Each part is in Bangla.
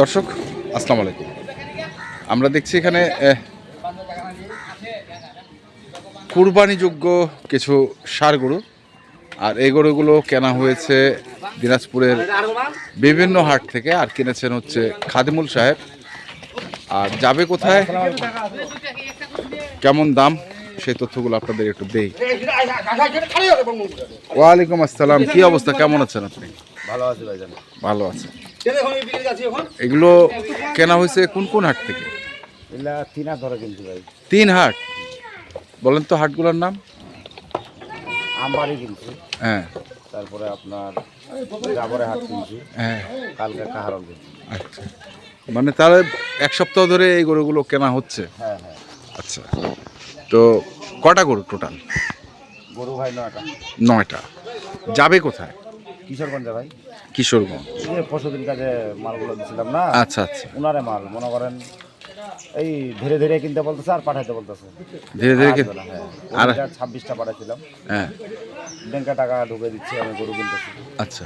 দর্শক আসসালামু আলাইকুম। আমরা দেখছি এখানে কুরবানিযোগ্য কিছু সার গরু। আর এই গরুগুলো কেনা হয়েছে দিনাজপুরের বিভিন্ন হাট থেকে আর কিনেছেন হচ্ছে খাদিমুল সাহেব। আর যাবে কোথায়? কেমন দাম? সেই তথ্যগুলো আপনাদের একটু দেই। ওয়ালাইকুম আসসালাম কি অবস্থা? কেমন আছেন আপনি? ভালো আছে ভাই ভালো আছেন। এগুলো কেনা হয়েছে কোন কোন হাট থেকে? এগুলা তিন হাত ধরে কিনছি ভাই। তিন হাট? বলেন তো হাটগুলোর নাম। আমবাড়ি কিনছি। হ্যাঁ। তারপরে আপনার জাবরে হাট কিনছি। হ্যাঁ। কালকে কাহারল কিনছি। আচ্ছা। মানে তাহলে এক সপ্তাহ ধরে এই গরুগুলো কেনা হচ্ছে? হ্যাঁ হ্যাঁ। আচ্ছা। তো কটা গরু টোটাল? গরু ভাই নয়টা। নয়টা। যাবে কোথায়? কিশোরগঞ্জে ভাই? কিশোরগঞ্জ। যে মালগুলো দিছিলাম না আচ্ছা আচ্ছা। মাল মনে করেন এই ধীরে ধীরে কিনতে বলতেছে আর পাঠাইতে বলতেছে। ধীরে ধীরে হ্যাঁ আর- আর ছাব্বিশটা পাঠাইছিলাম। হ্যাঁ। ব্যাংকে টাকা ঢুকে দিচ্ছি আমি গরু কিনতেছি। আচ্ছা।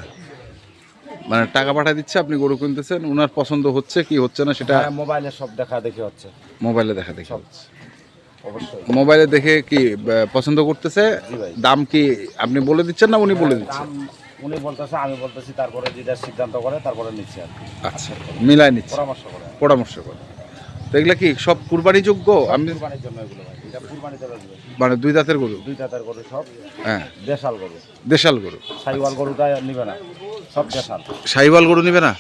মানে টাকা পাঠিয়ে দিচ্ছে আপনি গরু কিনতেছেন ওনার পছন্দ হচ্ছে কি হচ্ছে না সেটা হ্যাঁ মোবাইলে সব দেখা দেখি হচ্ছে। মোবাইলে দেখা দেখি সব। মোবাইলে দেখে কি পছন্দ করতেছে? দাম কি আপনি বলে দিচ্ছেন না উনি বলে দিচ্ছেন? দাম উনি বলতেছে আমি বলতেছি তারপরে যেটা সিদ্ধান্ত করে তারপরে নিচ্ছি আর কি। আচ্ছা মিলাই নিচ্ছে। পরামর্শ করে। পরামর্শ করে। তো এগুলা কি সব কুরবানি যোগ্য? আমি কুরবানির জন্য এগুলো ভাই। এটা কুরবানিতে বেচবে মানে দুই দাঁতের গরু? দুই জাতের গরু সব। হ্যাঁ। দেশাল গরু। দেশাল গরু। সাইওয়াল গরুটা নিবে না। সব দেশাল। সাইওয়াল গরু নিবে না?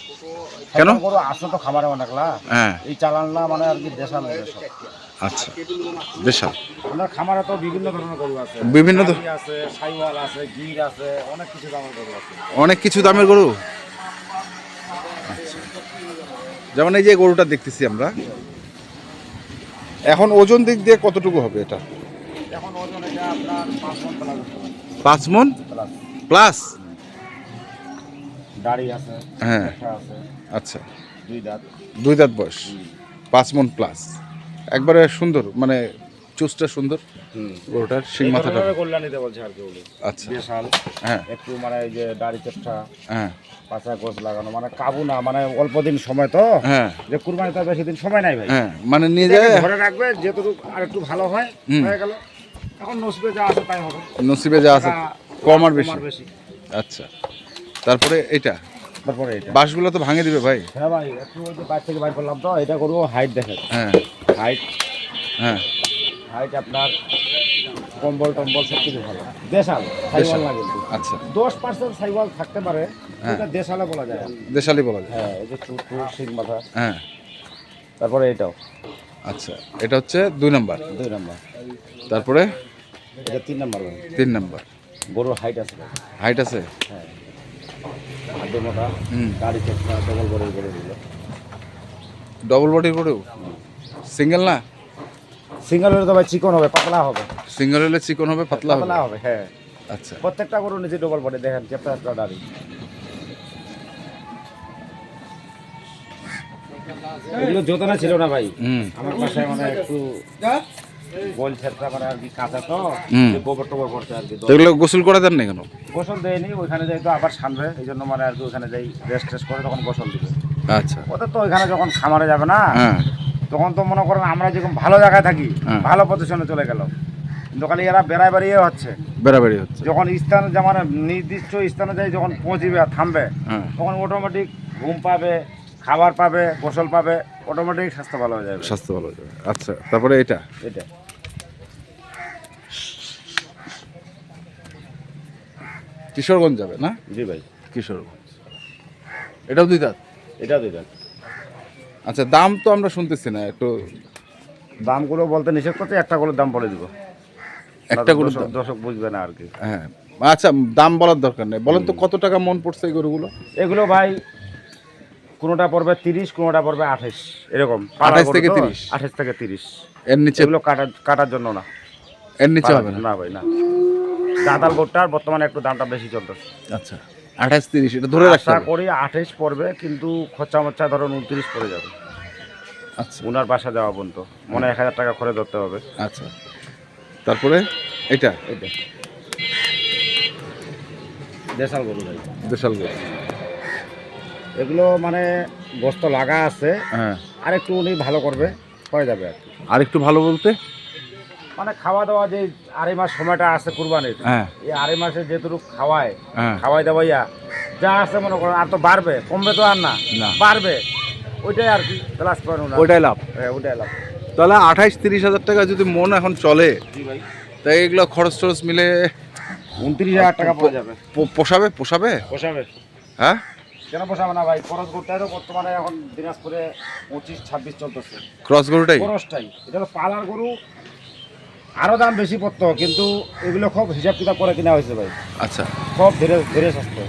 কেন? গরু আসে তো খামারে অনেকলা। হ্যাঁ। এই চালান না মানে আর কি দেশাল নেবে সব। আচ্ছা দেশাল আপনার খামারে তো বিভিন্ন ধরনের গরু আছে। বিভিন্ন আছে সাইওয়াল আছে গির আছে অনেক কিছু দামের গরু আছে। অনেক কিছু দামের গরু? আচ্ছা। যেমন এই যে গরুটা দেখতেছি আমরা এখন ওজন দিক দিয়ে কতটুকু হবে এটা? এখন ওজন এটা আপনার পাঁচ মন প্লাস। দাড়ি আছে হ্যাঁ। আচ্ছা। দুই দাঁত। দুই দাঁত বয়স। পাঁচ মন প্লাস। একবারে সুন্দর মানে চুসটা সুন্দর। গরুটার শিং এই মাথাটা। ধরনের কল্যাণ নিতে বলছে আর কি বলে। আচ্ছা। দেশাল হ্যাঁ। একটু মানে এই যে দাড়ি চেপটা হ্যাঁ। পাঁচা গোছ লাগানো মানে কাবু না মানে অল্প দিন সময় তো। হ্যাঁ। যে কুরবানি তো বেশি দিন সময় নাই ভাই। হ্যাঁ মানে নিয়ে যায় ধরে রাখবে যেটুকু আর একটু ভালো হয় হয়ে গেল। এখন নসিবে যা আছে তাই হবে। নসিবে যা আছে কম আর বেশি। বেশি। আচ্ছা। তারপরে এটা তারপরে এটা বাঁশগুলো তো ভাঙে দিবে ভাই। হ্যাঁ ভাই একটু ওই যে বাইর থেকে বাইর করলাম তো এটা করব হাইট দেখে হ্যাঁ। হাইট হ্যাঁ। হাইট আপনার কম্বল টম্বল সব কিছু ভালো। দেশাল সাইওয়াল না কিন্তু। আচ্ছা। দশ পার্সেন্ট সাইওয়াল থাকতে পারে হ্যাঁ। এটা দেশালে বলা যায়। দেশালি বলা যায়। হ্যাঁ এই যে চুট সিং মাথা। হ্যাঁ। তারপরে এটাও। আচ্ছা এটা হচ্ছে দুই নাম্বার। দুই নম্বর। তারপরে? এটা তিন নম্বর তিন নাম্বার। গরুর হাইট আছে হাইট আছে? হ্যাঁ। হাড্ডি মোটা গাড়ি চেষ্টা ডবল গরুর গরু দিল। ডবল বডি করেও? সিঙ্গেল না? সিঙ্গেল হলে তো ভাই চিকন হবে পাতলা হবে। সিঙ্গেল হলে চিকন হবে পাতলা হবে পাতলা হবে? হ্যাঁ। আচ্ছা। প্রত্যেকটা গরু নিজে ডবল বডি দেখেন চেপটা একটা দাড়ি। এগুলো যোতনা ছিল না ভাই। আমার বাসায় মানে একটু মানে আর কি কাঁচা তো গোবর টোবর পড়ছে আর কি এগুলো গোসল করে দেন না কেন? গোসল দেয়নি ওইখানে যাই তো আবার সানবে এই জন্য মানে আর কি ওইখানে যাই রেস্ট টেস্ট করে তখন গোসল দিবে। আচ্ছা। ওদের তো ওইখানে যখন খামারে যাবে না হ্যাঁ। তখন তো মনে করেন আমরা যেরকম ভালো জায়গায় থাকি হ্যাঁ। ভালো পজিশনে চলে গেল। কিন্তু খালি এরা বেড়ায় বেড়িয়ে হচ্ছে বেড়াবেড়ি হচ্ছে। যখন স্থান যেমন নির্দিষ্ট স্থানে যাই যখন পৌঁছবে আর থামবে হ্যাঁ। তখন অটোমেটিক ঘুম পাবে খাবার পাবে গোসল পাবে অটোমেটিক স্বাস্থ্য ভালো হয়ে যাবে। স্বাস্থ্য ভালো হয়ে যাবে। আচ্ছা তারপরে এটা? এটা। কিশোরগঞ্জ যাবে না? জি ভাই। কিশোরগঞ্জ। এটাও দুই দাঁত? এটা দিবেন আচ্ছা দাম তো আমরা শুনতেছি না একটু দামগুলো বলতে নিষেধ করছে একটা করে দাম বলে দিব। একটা গরুর দর্শক- বুঝবে না আর কি। হ্যাঁ আচ্ছা দাম বলার দরকার নেই। বলেন তো কত টাকা মন পড়ছে এই গরুগুলো? এগুলো ভাই কোনোটা পড়বে তিরিশ কোনোটা পড়বে আঠাশ এরকম। 28 থেকে 30 আঠাশ থেকে তিরিশ। এর নিচে এগুলো কাটার কাটার জন্য না। এর নিচে হবে না? না ভাই না। দাঁতাল গোটটার বর্তমানে একটু দামটা বেশি চলতেছে। আচ্ছা। আঠাশ তিরিশ এটা ধরে রাখতে আশা হবে। করি আঠাশ পড়বে কিন্তু খরচা মরচা ধরুন উনত্রিশ পড়ে যাবে। আচ্ছা। উনার বাসা যাওয়া পর্যন্ত মনে হয় এক হাজার টাকা খরচ ধরতে হবে। আচ্ছা। তারপরে এটা? এইটা দেশাল গরু ভাই। দেশাল গরু। এগুলো মানে বস্ত লাগা আছে হ্যাঁ। আর একটু উনি ভালো করবে হয়ে যাবে আর কি। আর একটু ভালো বলতে? মানে খাওয়া দাওয়া যে আড়াই মাস সময়টা আছে কুরবানির হ্যাঁ। এই আড়াই মাসে যেটুকু খাওয়ায় হ্যাঁ। খাওয়াই দাওয়াইয়া যা আছে মনে করেন আর তো বাড়বে কমবে তো আর না না। বাড়বে ওইটাই আর কি ক্লাস করেন ওটা ওইটাই লাভ। হ্যাঁ ওইটাই লাভ। তাহলে আঠাইশ তিরিশ হাজার টাকা যদি মন এখন চলে জি ভাই। তাই এগুলো খরচ টরচ মিলে উনত্রিশ হাজার টাকা পড়ে যাবে। পোষাবে পোষাবে? পোষাবে। হ্যাঁ? কেন পোষাবে না ভাই? খরচ করতে হবে বর্তমানে এখন দিনাজপুরে পঁচিশ ছাব্বিশ চলতেছে। ক্রস গরুটাই? খরচটাই। এটা তো পালার গরু আরও দাম বেশি পড়তো কিন্তু এগুলো খুব হিসাব কিতাব করে কিনা হয়েছে ভাই। আচ্ছা। খুব ধীরে ধীরে সস্তা।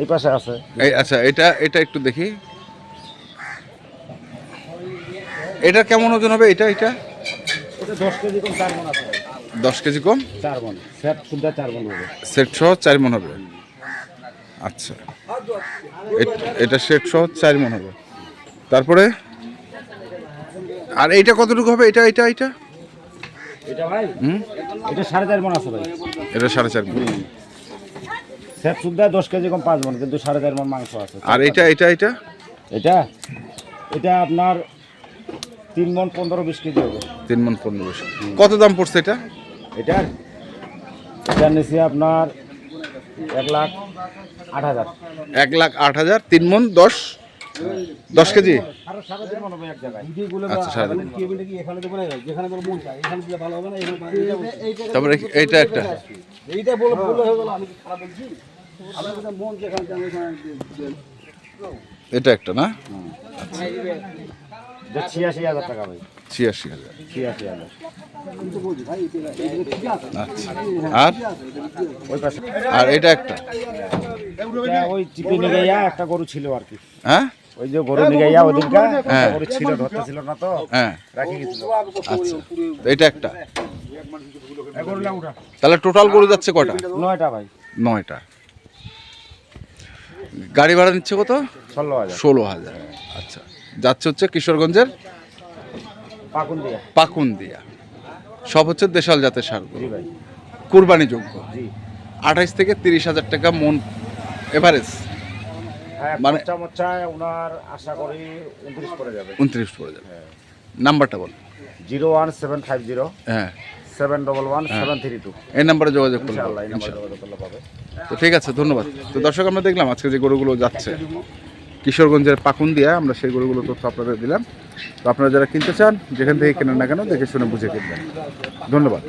এই পাশে আছে। এই আচ্ছা এটা এটা একটু দেখি। এটা কেমন ওজন হবে? এটা এটা? এটা দশ কেজি কম চার মন আছে। দশ কেজি কম? চার মন। সেট শুদ্ধ চার মন হবে? সেট সহ চার মন হবে। আচ্ছা। এটা সেট সহ চার মন হবে। তারপরে? আর এইটা কতটুকু হবে? এটা এটা এটা? এটা ভাই? হুম? এটা সাড়ে চার মন আছে ভাই। এটা সাড়ে চার মন। সেট শুদ্ধ দশ কেজি কম পাঁচ মন কিন্তু সাড়ে চার মন মাংস আছে। আর এটা এটা এটা? এটা? এটা আপনার তিন মন পনেরো বিশ কেজি হবে। তিন মন পনেরো বেশি। কত দাম পড়ছে এটা? এটার এটা নিচে আপনার এক লাখ আট হাজার। এক লাখ আট হাজার তিন মন দশ? দশ কেজি? মন আচ্ছা সাড়ে তিন মণ। কেবিলটা কি এখানে দেবো না যেখানে তোর চায় এখানে দিলে ভালো হবে। না এখানে তারপরে এইটা একটা? এইটা বলে ভুল হয়ে গেল আমি খারাপ বলছি? মন এটা একটা না? ছিয়াশি হাজার টাকা ভাই। ছিয়াশি হাজার। ছিয়াশি হাজার। আচ্ছা। আর? ওই পাশে। আর এটা একটা? ওই চিপে নিয়ে একটা গরু ছিল আর কি। হ্যাঁ? ওই যে গরু নিয়ে গিয়া ওই দিনটা হ্যাঁ। গরু ছিল না তো হ্যাঁ। রাখি গেছিল। আচ্ছা। এটা একটা। তাহলে টোটাল গরু যাচ্ছে কটা নয়টা ভাই। নয়টা। গাড়ি ভাড়া নিচ্ছে কত? ষোলো হাজার। ষোলো হাজার। আচ্ছা। যাচ্ছে হচ্ছে কিশোরগঞ্জের? পাকুন দিয়া সব হচ্ছে দেশাল জাতের সার জি কুরবানি যোগ্য। আঠাইশ থেকে তিরিশ হাজার টাকা মন এভারেজ। মানে- খরচা ওনার আশা করি উনত্রিশ করে যাবে। উনত্রিশ পড়ে যাবে। নাম্বারটা বল। Zero one seven five zero. হ্যাঁ। Seven double one seven three two. এই নাম্বারে যোগাযোগ করলে ইনশাআল্লাহ এই পাবে, যোগাযোগ করলে পাবে। তো ঠিক আছে ধন্যবাদ। তো দর্শক আমরা দেখলাম আজকে যে গরুগুলো যাচ্ছে। কিশোরগঞ্জের পাকুন দিয়া আমরা সেই গরুগুলো তথ্য আপনাদের দিলাম। তো আপনারা যারা কিনতে চান যেখান থেকে কেনেন না কেন দেখে শুনে বুঝে কিনবেন। ধন্যবাদ।